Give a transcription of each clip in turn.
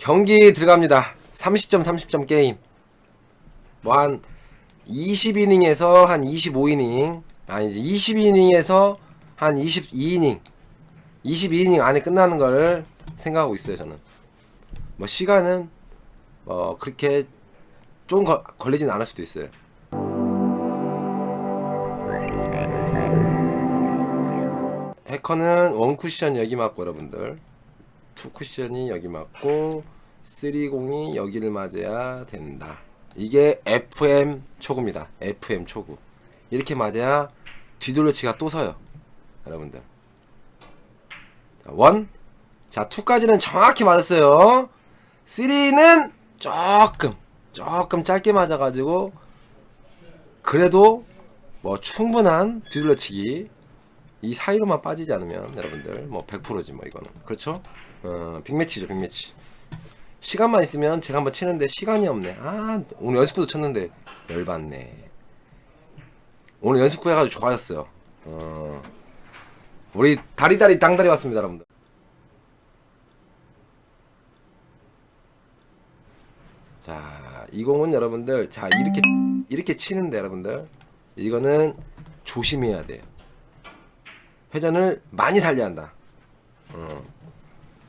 경기 들어갑니다. 30점 30점 게임. 뭐 한 20이닝에서 한 25이닝 아니 20이닝에서 한 22이닝 22이닝 안에 끝나는 걸 생각하고 있어요 저는. 뭐 시간은 뭐 그렇게 좀 걸, 걸리진 않을 수도 있어요. 해커는 원 쿠션 여기 맞고 여러분들 투 쿠션이 여기 맞고 3공이 여기를 맞아야 된다. 이게 FM 초구입니다. FM 초구. 이렇게 맞아야 뒤돌려치가 또 서요. 여러분들. 자, 원. 자, 2까지는 정확히 맞았어요. 3는 조금, 조금 짧게 맞아가지고, 그래도 뭐 충분한 뒤돌려치기. 이 사이로만 빠지지 않으면 여러분들 뭐 100%지 뭐 이거는 그렇죠? 어 빅매치죠 빅매치 시간만 있으면 제가 한번 치는데 시간이 없네 아 오늘 연습구도 쳤는데 열받네 오늘 연습구 해가지고 좋아졌어요 어 우리 다리다리 땅다리 왔습니다 여러분들 자, 이 공은 여러분들 자 이렇게 이렇게 치는데 여러분들 이거는 조심해야 돼요. 회전을 많이 살려야 한다. 어.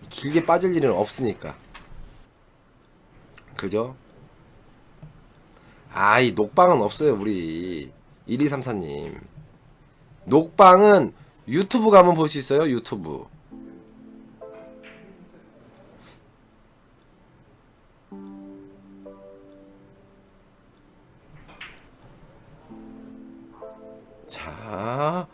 길게 빠질 일은 없으니까. 그죠? 아이, 녹방은 없어요, 우리. 1234님. 녹방은 유튜브 가면 볼 수 있어요, 유튜브. 자,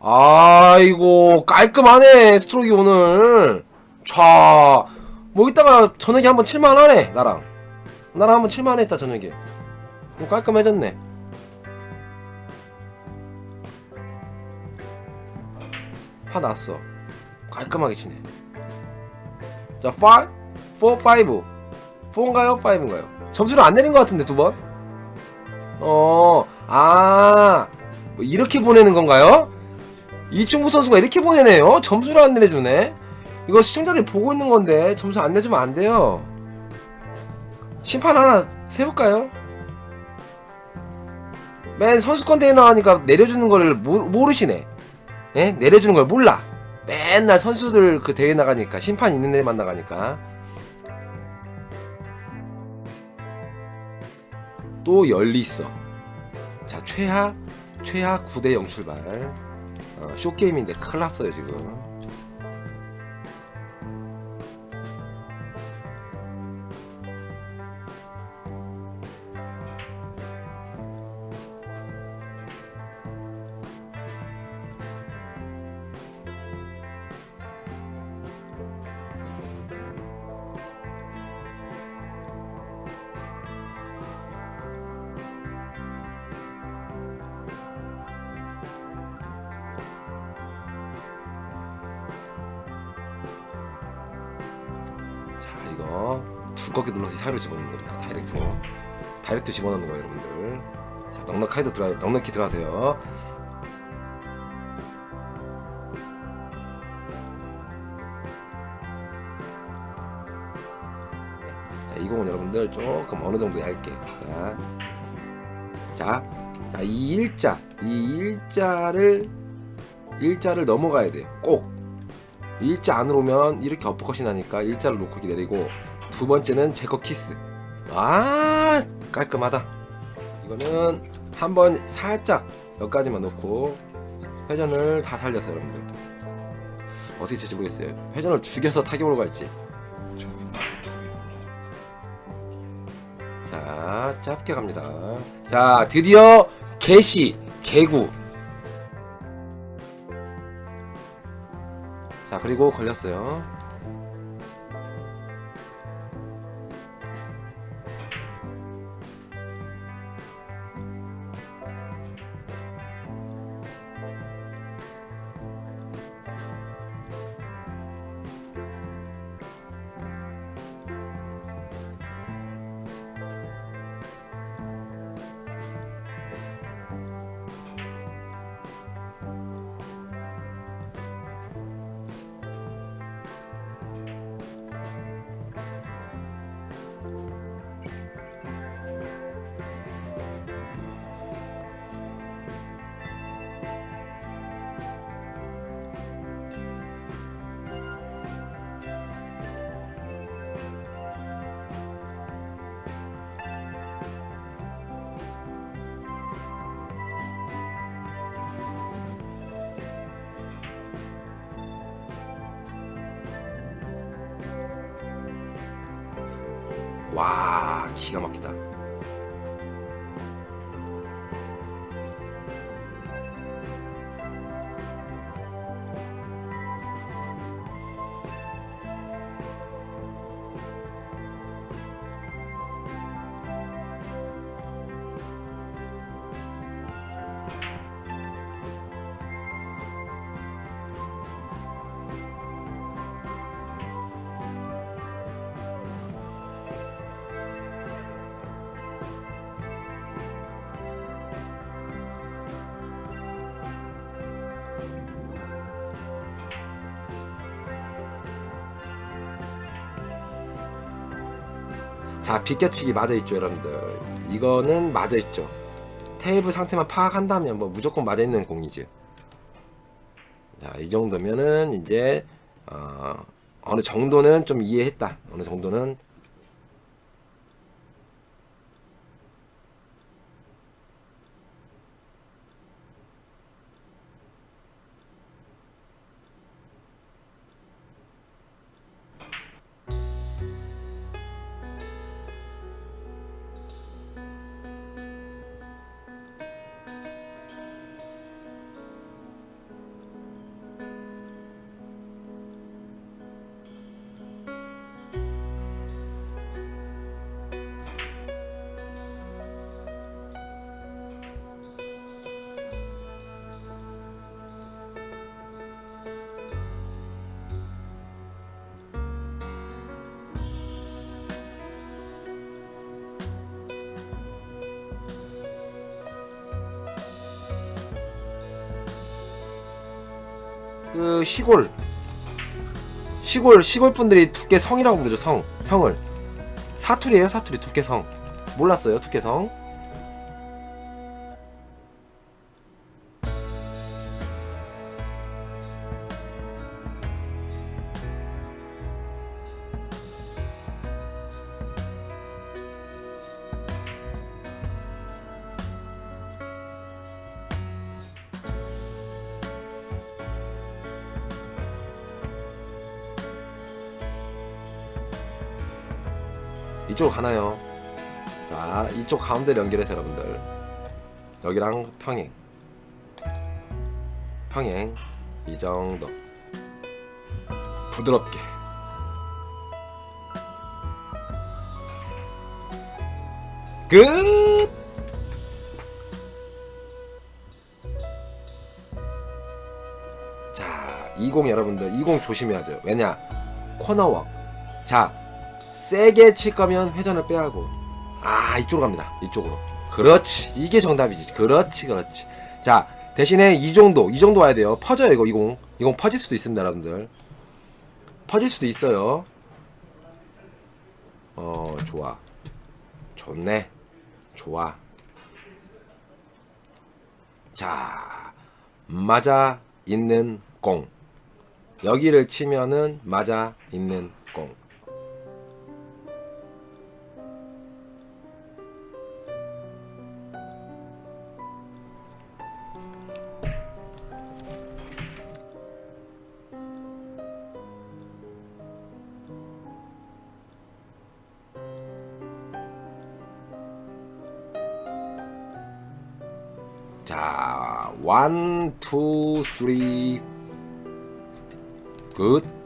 아이고 깔끔하네 스트로크 오늘. 자, 뭐 이따가 저녁에 한번 칠만하네 나랑. 나랑 한번 칠만했다 저녁에. 좀 깔끔해졌네. 화 났어. 깔끔하게 치네. 자, 5, 4, 5. 4인가요? 5인가요? 점수를 안 내린 것 같은데 두 번? 어, 아, 뭐 이렇게 보내는 건가요? 이충부 선수가 이렇게 보내네요. 점수를 안 내주네. 이거 시청자들이 보고 있는 건데 점수 안 내주면 안 돼요. 심판 하나 세울까요? 맨 선수권 대회 나가니까 내려주는 거를 모, 모르시네. 예? 내려주는 걸 몰라. 맨날 선수들 그 대회 나가니까 심판 있는 데만 나가니까 또 열리 있어. 자 최하 최하 9대 0 출발. 어, 쇼 게임인데 큰일 났어요 지금. 이거 두껍게 눌러서 사이로 집어넣는 겁니다. 다이렉트로 다이렉트 집어넣는 거예요 여러분들. 자 넉넉하게 들어 넉넉히 들어가도 돼요. 자, 이 공은 여러분들 조금 어느 정도 얇게. 자, 자, 자, 이 일자, 이 일자를 일자를 넘어가야 돼요. 꼭 일자 안으로 오면 이렇게 어퍼컷이 나니까 일자를 놓고 내리고 두 번째는 제거 키스. 아, 깔끔하다. 이거는 한번 살짝 여기까지만 놓고 회전을 다 살려서 여러분들 어떻게 칠지 모르겠어요. 회전을 죽여서 타격으로 갈지. 자, 짧게 갑니다. 자, 드디어 개시, 개구. 자, 그리고 걸렸어요. 기가 막히다. 자 비껴치기 맞아 있죠 여러분들. 이거는 맞아 있죠. 테이블 상태만 파악한다면 뭐 무조건 맞아 있는 공이지. 자이 정도면은 이제 어, 어느 정도는 좀 이해했다. 어느 정도는 그 시골. 시골 시골 분들이 두께 성이라고 부르죠 성. 형을. 사투리예요 사투리. 두께 성. 몰랐어요 두께 성 이쪽으로 가나요. 자 이쪽 가운데를 연결해서 여러분들. 여기랑 평행. 평행. 이 정도. 부드럽게. 끝! 자, 20 여러분들 20 조심해야 돼요. 왜냐? 코너웍. 자, 세게 칠 거면 회전을 빼하고. 아, 이쪽으로 갑니다. 이쪽으로. 그렇지. 이게 정답이지. 그렇지, 그렇지. 자, 대신에 이 정도, 이 정도 와야 돼요. 퍼져요, 이거 20. 20 퍼질 수도 있습니다, 여러분들. 퍼질 수도 있어요. 어, 좋아. 좋네. 좋아. 자, 맞아 있는 공. 여기를 치면은 맞아 있는 공. 2, 3 굿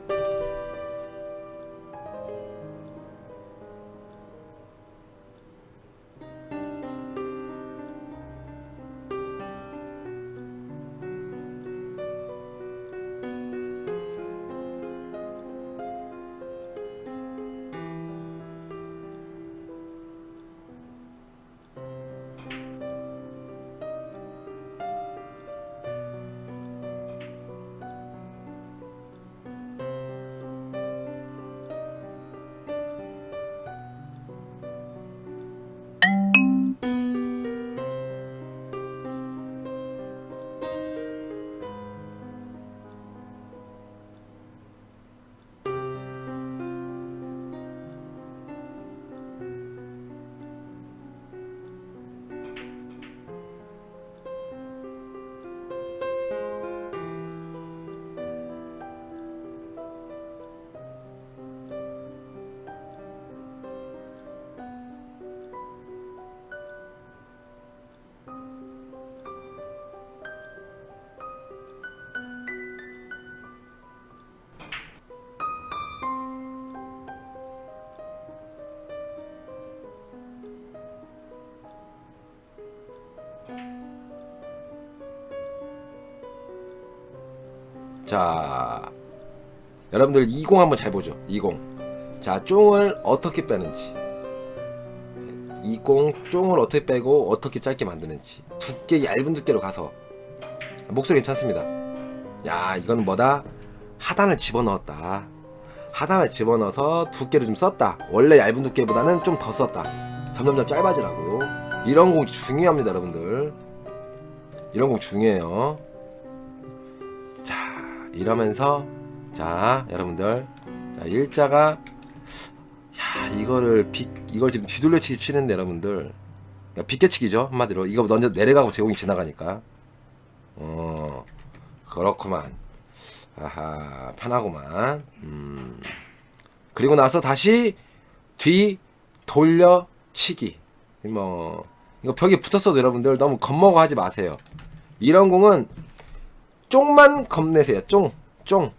자, 여러분들 20 한번 잘 보죠. 20. 자, 쫑을 어떻게 빼는지. 20 쫑을 어떻게 빼고 어떻게 짧게 만드는지. 두께 얇은 두께로 가서 목소리 괜찮습니다. 야, 이건 뭐다? 하단을 집어넣었다. 하단을 집어넣어서 두께를 좀 썼다. 원래 얇은 두께보다는 좀 더 썼다. 점점점 짧아지라고. 이런 공 중요합니다, 여러분들. 이런 공 중요해요. 자, 이러면서 자, 여러분들. 자, 일자가 야, 이거를 빗 이걸 지금 뒤돌려치기 치는데 여러분들. 야, 빗개치기죠, 한마디로. 이거 먼저 내려가고 제공이 지나가니까. 어. 그렇구만. 아하, 편하구만. 음. 그리고 나서 다시 뒤 돌려치기. 뭐 이거 벽에 붙었어도 여러분들 너무 겁먹어 하지 마세요. 이런 공은 쫑만 겁내세요. 쫑, 쫑.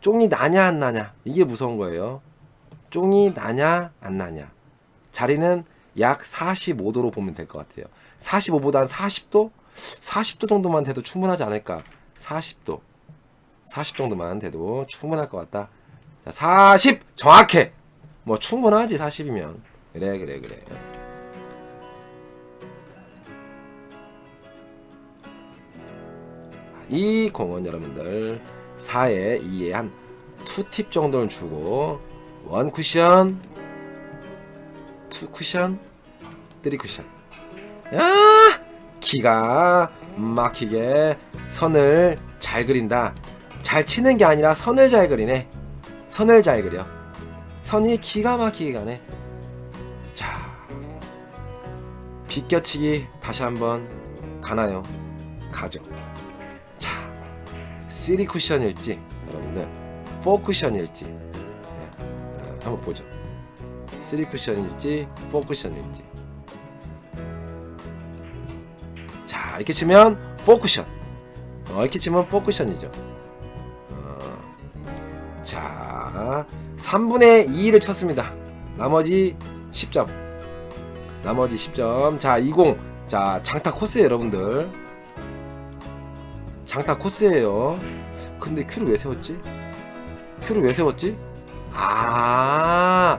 쫑이 나냐 안 나냐 이게 무서운 거예요. 쫑이 나냐 안 나냐. 자리는 약 45도로 보면 될 것 같아요. 45보다 한 40도? 40도 정도만 돼도 충분하지 않을까. 40도. 40 정도만 돼도 충분할 것 같다. 자, 40 정확해. 뭐 충분하지 40이면. 그래 그래 그래. 이 공은 여러분들 4에 2에 한 2팁 정도는 주고 원 쿠션, 투 쿠션, 쓰리 쿠션. 야! 기가 막히게 선을 잘 그린다. 잘 치는 게 아니라 선을 잘 그리네. 선을 잘 그려. 선이 기가 막히게 가네. 자, 비껴치기 다시 한번 가나요? 가죠. 자, 3 쿠션일지 여러분들 4 쿠션일지 네, 어, 한번 보죠. 3 쿠션일지 4 쿠션일지 자 이렇게 치면 4 쿠션 어, 이렇게 치면 4 쿠션이죠. 어, 자 3분의 2를 쳤습니다. 나머지 10점. 나머지 10점. 자, 20. 자, 장타 코스에 여러분들. 장타 코스예요. 근데 큐를 왜 세웠지? 큐를 왜 세웠지? 아,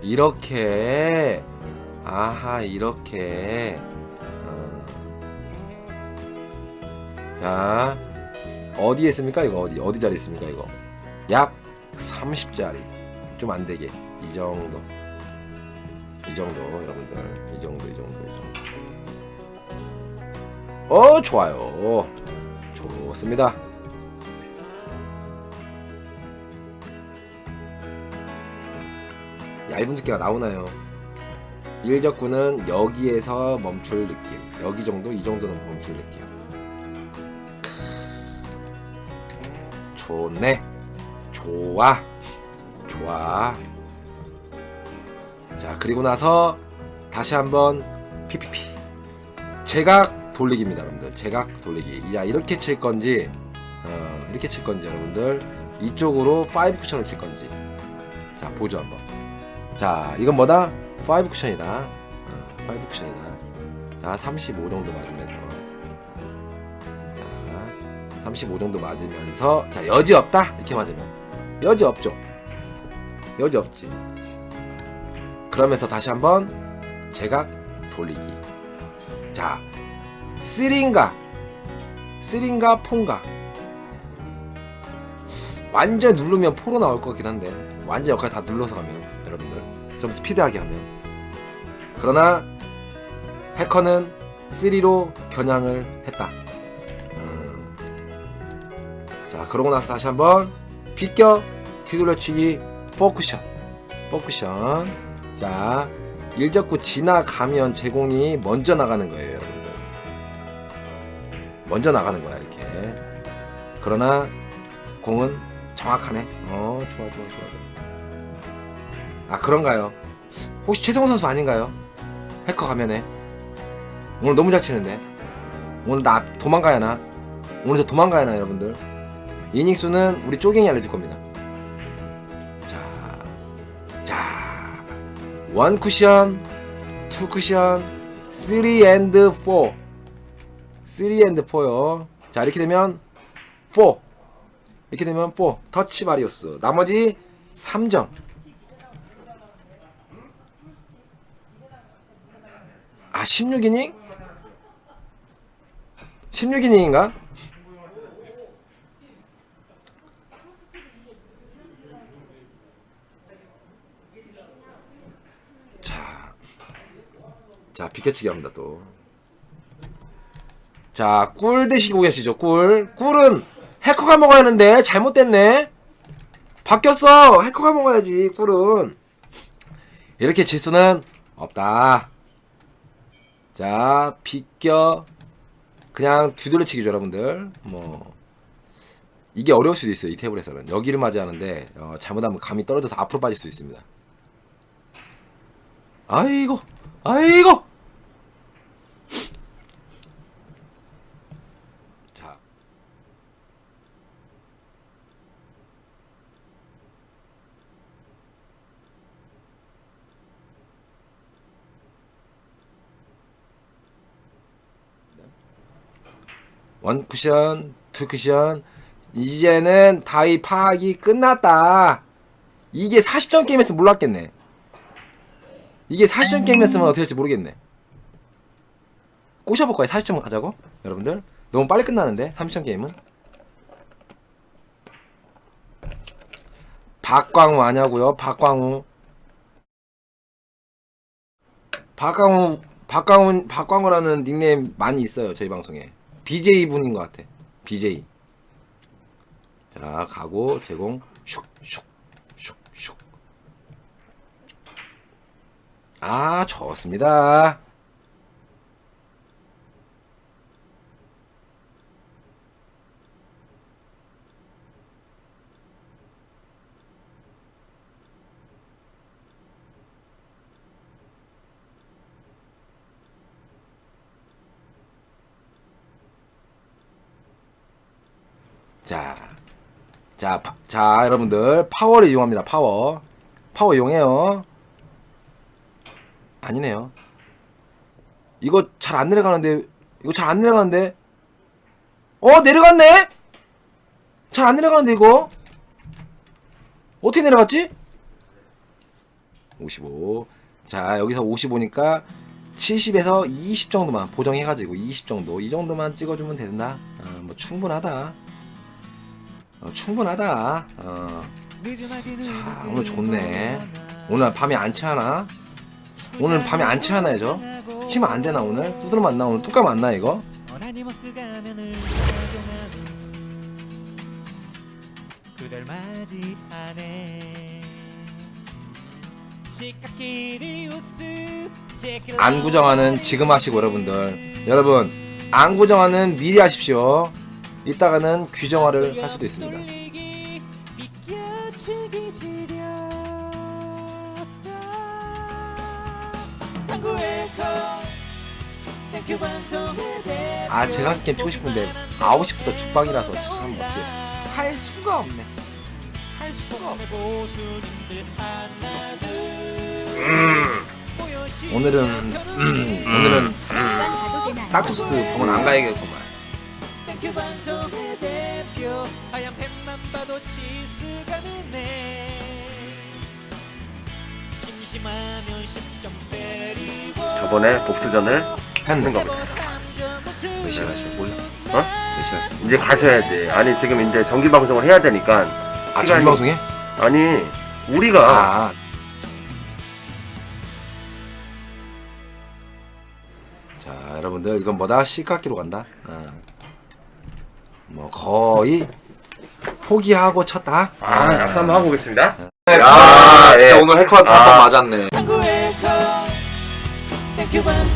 이렇게. 아하, 이렇게. 어. 자, 어디에 있습니까? 이거 어디? 어디 자리 있습니까? 이거? 약 30짜리. 좀 안 되게. 이 정도. 이 정도, 여러분들. 이 정도, 이 정도, 이 정도. 어, 좋아요. 좋습니다. 얇은 두께가 나오나요? 일적구는 여기에서 멈출 느낌. 여기 정도, 이 정도는 멈출 느낌. 크. 좋네. 좋아. 좋아. 자, 그리고 나서 다시 한번 PPP. 제각 돌리기입니다, 여러분들. 제각 돌리기. 야, 이렇게 칠 건지, 어, 이렇게 칠 건지, 여러분들. 이쪽으로 5 쿠션을 칠 건지. 자, 보죠, 한번. 자, 이건 뭐다? 5 쿠션이다. 어, 5 쿠션이다. 자, 35 정도 맞으면서. 자, 35 정도 맞으면서. 자, 여지 없다? 이렇게 맞으면. 여지 없죠? 여지 없지. 그러면서 다시 한번 제각 돌리기. 자, 쓰린가, 쓰린가, 폰가. 완전 누르면 포로 나올 것 같긴 한데, 완전 역할 다 눌러서 가면, 여러분들. 좀 스피드하게 하면. 그러나, 해커는 3로 겨냥을 했다. 음. 자, 그러고 나서 다시 한번, 비껴, 뒤돌려치기, 포쿠션. 포쿠션. 자, 일적구 지나가면 제공이 먼저 나가는 거예요. 먼저 나가는 거야, 이렇게. 그러나 공은 정확하네. 어, 좋아, 좋아, 좋아. 아, 그런가요? 혹시 최성호 선수 아닌가요? 해커 가면에. 오늘 너무 잘 치는데. 오늘 나 도망가야 하나? 오늘 저 도망가야 하나, 여러분들? 이닝 수는 우리 쪼갱이 알려줄 겁니다. 자, 자, 원 쿠션, 투 쿠션, 쓰리 앤드 포, 쓰리 앤드 포요. 자 이렇게 되면 포, 이렇게 되면 4 터치 바리우스 나머지 3점 아 16이닝? 16이닝인가? 자, 자 비켜치기 합니다 또. 자, 꿀 드시고 계시죠, 꿀. 꿀은 해커가 먹어야 하는데 잘못됐네. 바뀌었어. 해커가 먹어야지, 꿀은. 이렇게 질 수는 없다. 자, 비껴. 그냥 두드려치기죠, 여러분들. 뭐 이게 어려울 수도 있어요, 이 테이블에서는. 여기를 맞이하는데 어, 잘못하면 감이 떨어져서 앞으로 빠질 수 있습니다. 아이고, 아이고. 자, 원 쿠션, 투 쿠션. 이제는 다이 파악이 끝났다. 이게 40점 게임에서 몰랐겠네. 이게 40점 게임이었으면 어떻게 할지 모르겠네. 꼬셔볼까요? 40점 가자고? 여러분들? 너무 빨리 끝나는데? 30점 게임은? 박광우 아냐고요? 박광우. 박광우, 박광우, 박광우라는 닉네임 많이 있어요. 저희 방송에. BJ 분인 것 같아. BJ. 자, 가고, 제공, 슉, 슉, 슉, 슉. 아, 좋습니다. 자, 자, 파- 자, 여러분들 파워를 이용합니다. 파워, 파워 이용해요. 아니네요. 이거 잘 안 내려가는데, 이거 잘 안 내려가는데, 어 내려갔네? 잘 안 내려가는데 이거 어떻게 내려갔지? 55. 자 여기서 55니까 70에서 20 정도만 보정해가지고 20 정도 이 정도만 찍어주면 된다. 어, 뭐 충분하다. 어, 충분하다. 어. 자, 오늘 좋네. 오늘 밤에 안 취하나? 오늘 밤에 안 취하나 죠 치면 안 되나 오늘? 두드러 만나 오늘 뚜까 만나 이거? 그댈 맞이하네 시카키리우스 안 구정하는 지금 하시고 여러분들 여러분 안 구정하는 미리 하십시오 이따가는 규정화를 할 수도 있습니다. 아 제가 한 게임 치고 싶은데 9시부터 죽방이라서 참 어떻게 할 수가 없네. 할 수가 없네. 모여시 오늘은 음, 오늘은 되나요? 딱투스 병원 안 가야겠구만 반송의 대표 하얀 펜만 봐도 치수가 느네 심심하면 10점 때리고 저번에 복수전을 했는 거보다 몇 시에 가시 몰라 어? 몇 시에 가시 이제 가셔야지. 아니 지금 이제 정기 방송을 해야 되니까 아 시간이- 전방송에? 아니 우리가 아 자, 여러분들 이건 뭐다? 시깎기로 간다. 어. 뭐 거의 포기하고 쳤다. 아, 약수 한번 하고 오겠습니다. 아, 진짜 예. 오늘 해커한테 아. 한번 맞았네. 탐구에코 땡큐 한